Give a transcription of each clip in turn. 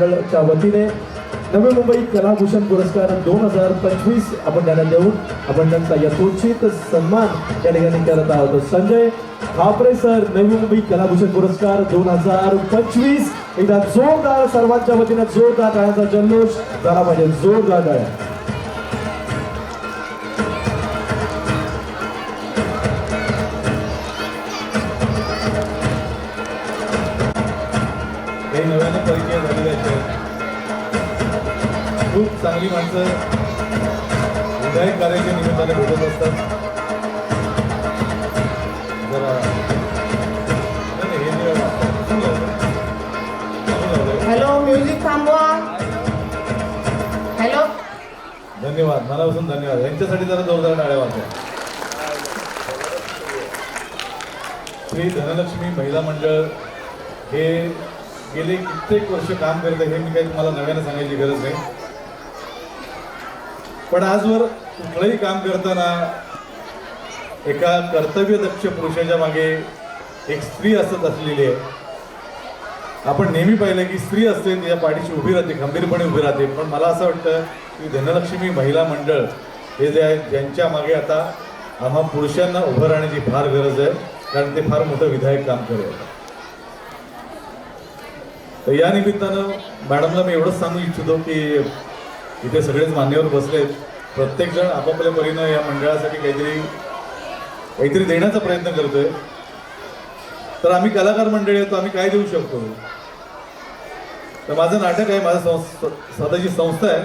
मंडळच्या वतीने नवी मुंबई कलाभूषण पुरस्कार दोन हजार पंचवीस आपण त्यांना देऊन आपण त्यांचा यथोचित सन्मान या ठिकाणी करत आहोत. संजय खापरे सर नवी मुंबई कलाभूषण पुरस्कार दोन हजार पंचवीस. एकदा जोरदार सर्वांच्या वतीने जोरदार टाळ्यांचा जल्लोष. झाला पाहिजे म्हणजे जोरदार टाळ्या. चांगली माणसं विधायक कार्याच्या निमित्ताने भेटत असतात. जरा? हॅलो म्युझिक थांबवा. हॅलो. धन्यवाद मनापासून धन्यवाद. यांच्यासाठी जरा जोरदार टाळ्या वाजवा. श्री धनलक्ष्मी महिला मंडळ हे गेले कित्येक वर्ष काम करत आहे हे मी काही तुम्हाला नव्याने सांगायची गरज नाही. पण आजवर कुठलंही काम करताना एका कर्तव्यदक्ष पुरुषाच्या मागे एक स्त्री असत असलेली आहे. आपण नेहमी पाहिलं की स्त्री असते तिच्या पाठीशी उभी राहते खंबीरपणे उभी राहते. पण मला असं वाटतं की धनलक्ष्मी महिला मंडळ हे जे आहे ज्यांच्या मागे आता आम्हा पुरुषांना उभं राहण्याची फार गरज आहे कारण ते फार मोठं विधायक काम करेल. तर या निमित्तानं मॅडमला मी एवढंच सांगू इच्छितो की इथे सगळेच मान्यवर बसलेत प्रत्येकजण आपापल्या परीनं या मंडळासाठी काहीतरी काहीतरी देण्याचा प्रयत्न करतोय. तर आम्ही कलाकार मंडळी आहोत आम्ही काय देऊ शकतो? तर माझं नाटक आहे माझं संस्था स्वतःची संस्था आहे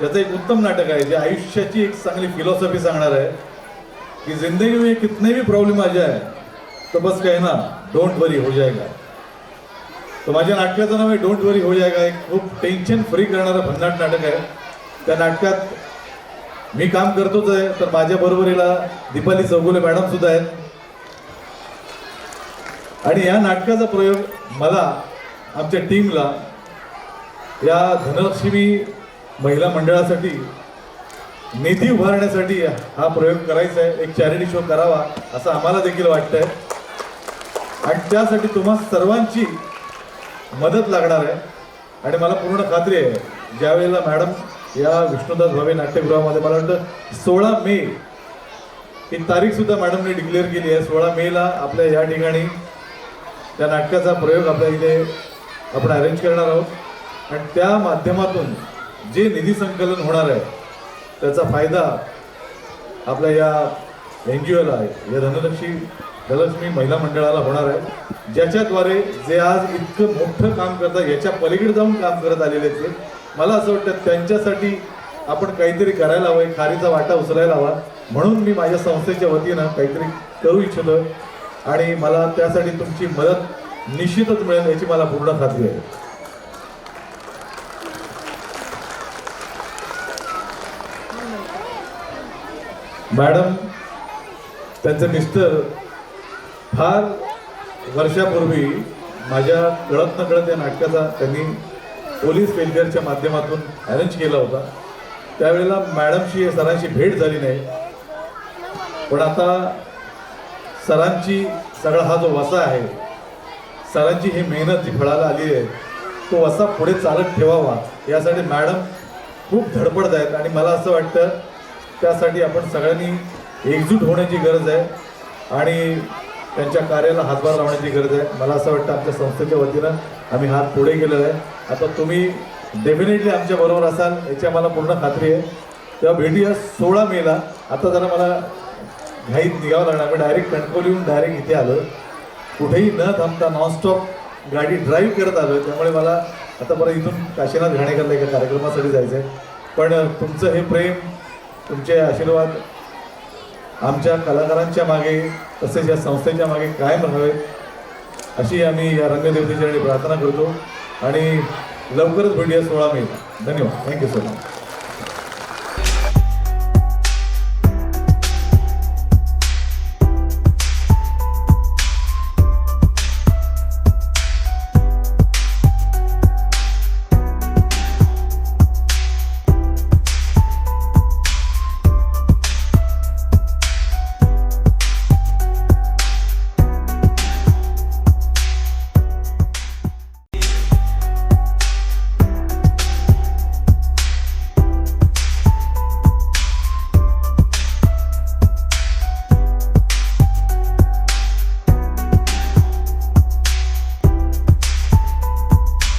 त्याचं एक उत्तम नाटक आहे जे आयुष्याची एक चांगली फिलॉसॉफी सांगणार आहे की जिंदगी में कितने भी प्रॉब्लम आ जाए तो बस कहना डोंट वरी हो जाएगा. तर माझ्या नाटकाचं नाव आहे डोंट वरी हो जायगा एक खूप टेन्शन फ्री करणारं भन्नाट नाटक आहे. त्या नाटकात मी काम करतोच आहे तर माझ्या बरोबरीला दीपाली चौगुले मॅडम सुद्धा आहेत. आणि या नाटकाचा प्रयोग मला आमच्या टीमला या धनलक्ष्मी महिला मंडळासाठी निधी उभारण्यासाठी हा प्रयोग करायचा आहे. एक चॅरिटी शो करावा असं आम्हाला देखील वाटतंय. आणि त्यासाठी तुम्हा सर्वांची मदत लागणार आहे. आणि मला पूर्ण खात्री आहे ज्यावेळेला मॅडम या विष्णुदास भावे नाट्यगृहामध्ये मला वाटतं सोळा मे ही तारीखसुद्धा मॅडमने डिक्लेअर केली आहे. सोळा मेला आपल्या या ठिकाणी त्या नाटकाचा प्रयोग आपल्या इथे आपण अरेंज करणार आहोत. आणि त्या माध्यमातून जे निधी संकलन होणार आहे त्याचा फायदा आपल्या या एन जी ओला या धनलक्ष्मी धनलक्ष्मी महिला मंडळाला होणार आहे. ज्याच्याद्वारे जे आज इतकं मोठं काम करतात याच्या पलीकडे जाऊन काम करत आलेले आहेत ते. मला असं वाटतं त्यांच्यासाठी आपण काहीतरी करायला हवं आहे खारीचा वाटा उचलायला हवा. म्हणून मी माझ्या संस्थेच्या वतीनं काहीतरी करू इच्छितो आणि मला त्यासाठी तुमची मदत निश्चितच मिळेल याची मला पूर्ण खात्री आहे. मॅडम त्यांचे मिस्टर फार वर्षापूर्वी माझ्या कळत नकळत या नाटकाचा त्यांनी पोलीस वेलफेअरच्या माध्यमातून अरेंज केला होता. त्यावेळेला मॅडमशी सरांची भेट झाली नाही. पण आता सरांची सगळा हा जो वसा आहे सरांची ही मेहनत जी फळाला आली आहे तो वसा पुढे चालत ठेवावा यासाठी मॅडम खूप धडपडत आहेत. आणि मला असं वाटतं त्यासाठी आपण सगळ्यांनी एकजूट होण्याची गरज आहे. आणि त्यांच्या कार्याला हातभार लावण्याची गरज आहे. मला असं वाटतं आमच्या संस्थेच्या वतीनं आम्ही हात पुढे गेलेला आहे. आता तुम्ही डेफिनेटली आमच्या बरोबर असाल याची आम्हाला पूर्ण खात्री आहे. तेव्हा भेटूया सोळा मेला आता जरा मला घाईत निघावं लागणार. मी डायरेक्ट कणकोलीहून डायरेक्ट इथे आलो कुठेही न थांबता नॉनस्टॉप गाडी ड्राईव्ह करत आलो त्यामुळे मला आता परत इथून काशीनाथ घाणेकरला एका कार्यक्रमासाठी जायचं आहे पण तुमचं हे प्रेम तुमचे आशीर्वाद आमच्या कलाकारांच्या मागे तसेच या संस्थेच्या मागे कायम राहावेत अशी आम्ही या रंगदेवतेच्या प्रार्थना करतो. आणि लवकरच भेटूया सोळा मे. धन्यवाद. Thank you so much